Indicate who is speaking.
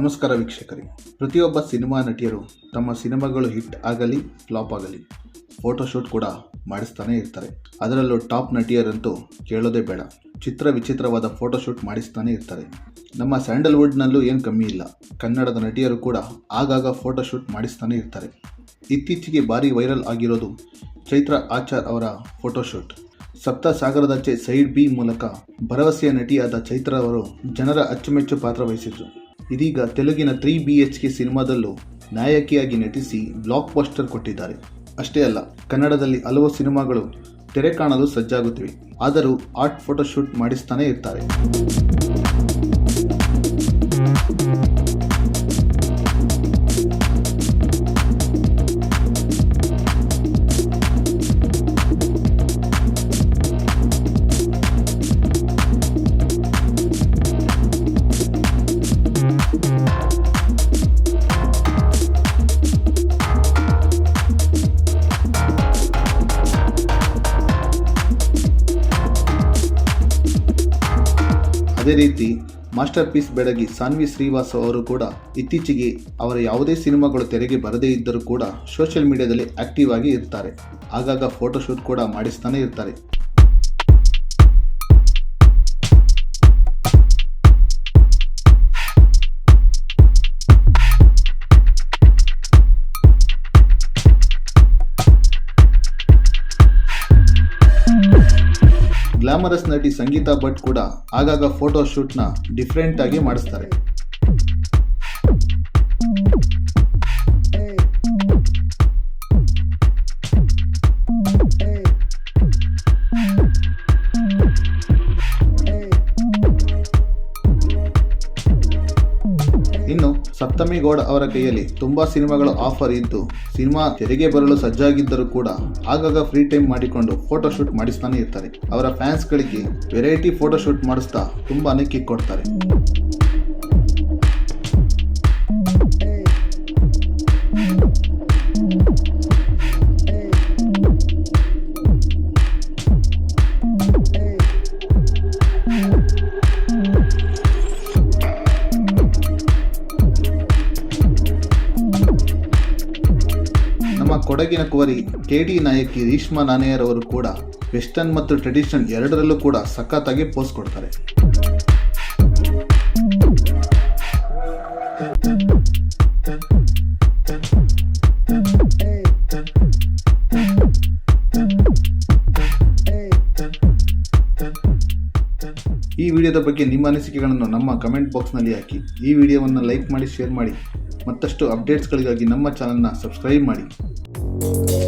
Speaker 1: ನಮಸ್ಕಾರ ವೀಕ್ಷಕರೇ. ಪ್ರತಿಯೊಬ್ಬ ಸಿನಿಮಾ ನಟಿಯರು ತಮ್ಮ ಸಿನಿಮಾಗಳು ಹಿಟ್ ಆಗಲಿ, ಫ್ಲಾಪ್ ಆಗಲಿ ಫೋಟೋಶೂಟ್ ಕೂಡ ಮಾಡಿಸ್ತಾನೆ ಇರ್ತಾರೆ. ಅದರಲ್ಲೂ ಟಾಪ್ ನಟಿಯರಂತೂ ಕೇಳೋದೇ ಬೇಡ. ಚಿತ್ರ ವಿಚಿತ್ರವಾದ ಫೋಟೋಶೂಟ್ ಮಾಡಿಸ್ತಾನೆ ಇರ್ತಾರೆ. ನಮ್ಮ ಸ್ಯಾಂಡಲ್ವುಡ್ನಲ್ಲೂ ಏನು ಕಮ್ಮಿ ಇಲ್ಲ. ಕನ್ನಡದ ನಟಿಯರು ಕೂಡ ಆಗಾಗ ಫೋಟೋಶೂಟ್ ಮಾಡಿಸ್ತಾನೆ ಇರ್ತಾರೆ. ಇತ್ತೀಚೆಗೆ ಭಾರಿ ವೈರಲ್ ಆಗಿರೋದು ಚೈತ್ರ ಆಚಾರ್ ಅವರ ಫೋಟೋಶೂಟ್ ಸಪ್ತ ಸಾಗರದಾಚೆ ಸೈಡ್ ಬಿ ಮೂಲಕ ಭರವಸೆಯ ನಟಿಯಾದ ಚೈತ್ರ ಅವರು ಜನರ ಅಚ್ಚುಮೆಚ್ಚು ಪಾತ್ರ ವಹಿಸಿದ್ರು. ಇದೀಗ ತೆಲುಗಿನ ತ್ರೀ ಬಿ ಎಚ್ ಕೆ ಸಿನಿಮಾದಲ್ಲೂ ನಾಯಕಿಯಾಗಿ ನಟಿಸಿ ಬ್ಲಾಕ್ ಪೋಸ್ಟರ್ ಕೊಟ್ಟಿದ್ದಾರೆ. ಅಷ್ಟೇ ಅಲ್ಲ, ಕನ್ನಡದಲ್ಲಿ ಹಲವು ಸಿನಿಮಾಗಳು ತೆರೆ ಕಾಣಲು ಸಜ್ಜಾಗುತ್ತಿವೆ. ಆದರೂ ಆರ್ಟ್ ಫೋಟೋಶೂಟ್ ಮಾಡಿಸ್ತಾನೆ ಇರ್ತಾರೆ. ಅದೇ ರೀತಿ ಮಾಸ್ಟರ್ ಪೀಸ್ ಬೆಡಗಿ ಸಾನ್ವಿ ಶ್ರೀವಾಸ್ ಅವರು ಕೂಡ ಇತ್ತೀಚೆಗೆ ಅವರ ಯಾವುದೇ ಸಿನಿಮಾಗಳು ತೆರೆಗೆ ಬರದೇ ಇದ್ದರೂ ಕೂಡ ಸೋಷಿಯಲ್ ಮೀಡಿಯಾದಲ್ಲಿ ಆಕ್ಟಿವ್ ಆಗಿ ಇರ್ತಾರೆ. ಆಗಾಗ ಫೋಟೋಶೂಟ್ ಕೂಡ ಮಾಡಿಸ್ತಾನೆ ಇರ್ತಾರೆ. ಗ್ಲಾಮರಸ್ ನಟಿ ಸಂಗೀತಾ ಭಟ್ ಕೂಡ ಆಗಾಗ ಫೋಟೋ ಶೂಟ್ನ ಡಿಫ್ರೆಂಟ್ ಆಗಿ ಮಾಡಿಸ್ತಾರೆ. ಇನ್ನು ಸಪ್ತಮಿ ಗೌಡ ಅವರ ಕೈಯಲ್ಲಿ ತುಂಬಾ ಸಿನಿಮಾಗಳು ಆಫರ್ ಇದ್ದು, ಸಿನಿಮಾ ತೆರೆಗೆ ಬರಲು ಸಜ್ಜಾಗಿದ್ದರೂ ಕೂಡ ಆಗಾಗ ಫ್ರೀ ಟೈಮ್ ಮಾಡಿಕೊಂಡು ಫೋಟೋ ಶೂಟ್ ಮಾಡಿಸ್ತಾನೆ ಇರ್ತಾರೆ. ಅವರ ಫ್ಯಾನ್ಸ್ಗಳಿಗೆ ವೆರೈಟಿ ಫೋಟೋ ಶೂಟ್ ಮಾಡಿಸ್ತಾ ತುಂಬಾನೇ ಕಿಕ್ ಕೊಡ್ತಾರೆ. ಕೊಡಗಿನ ಕುವರಿ ಕೆ ಡಿ ನಾಯಕಿ ರೀಶ್ಮಾ ನಾನೆಯರ್ ಅವರು ಕೂಡ ವೆಸ್ಟರ್ನ್ ಮತ್ತು ಟ್ರೆಡಿಷನಲ್ ಎರಡರಲ್ಲೂ ಕೂಡ ಸಖತ್ತಾಗಿ ಪೋಸ್ ಕೊಡ್ತಾರೆ. ಈ ವಿಡಿಯೋದ ಬಗ್ಗೆ ನಿಮ್ಮ ಅನಿಸಿಕೆಗಳನ್ನು ನಮ್ಮ ಕಮೆಂಟ್ ಬಾಕ್ಸ್ನಲ್ಲಿ ಹಾಕಿ. ಈ ವಿಡಿಯೋವನ್ನು ಲೈಕ್ ಮಾಡಿ ಶೇರ್ ಮಾಡಿ. ಮತ್ತಷ್ಟು ಅಪ್ಡೇಟ್ಸ್ಗಳಿಗಾಗಿ ನಮ್ಮ ಚಾನಲ್ನ ಸಬ್ಸ್ಕ್ರೈಬ್ ಮಾಡಿ. Thank you.